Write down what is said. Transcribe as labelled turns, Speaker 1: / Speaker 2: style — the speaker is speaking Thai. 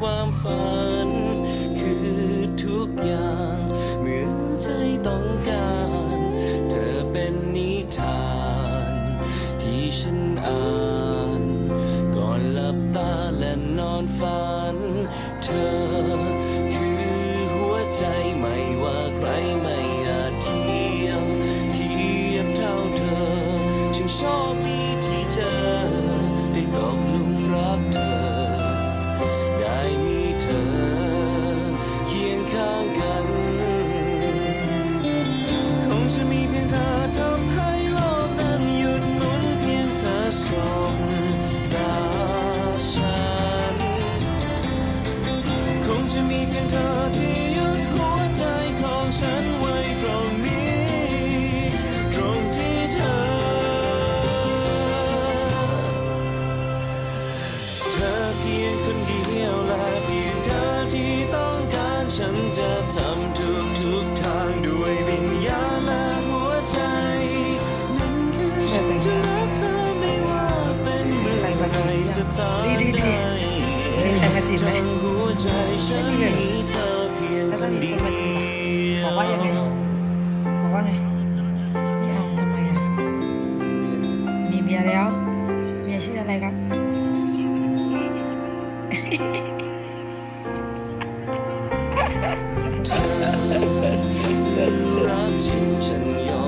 Speaker 1: ความฝัน คือทุกอย่างเมื่อใจต้องการ เพียงเธอที่หยุดหัวใจของฉันไว้ตรงนี้ ตรงที่เธอ เธอเพียงคนเดียวและเพียงเธอที่ต้องการฉันจะทำทุกทุกๆทางด้วยวิญญาณและหัวใจ นั่นคือฉันจะรักเธอไม่ว่าเป็นเมื่อไรสถานใด
Speaker 2: มีใครมาจีบไหม
Speaker 1: ทั้งหัวใจฉันมีเธอเพียงคนเดีย
Speaker 2: บอกว่ายังไงบอกว่าไงไม่เอาทำไมอะมีเมียแล้วเมียชื่ออะไรครับ
Speaker 1: รักจริงฉันยอม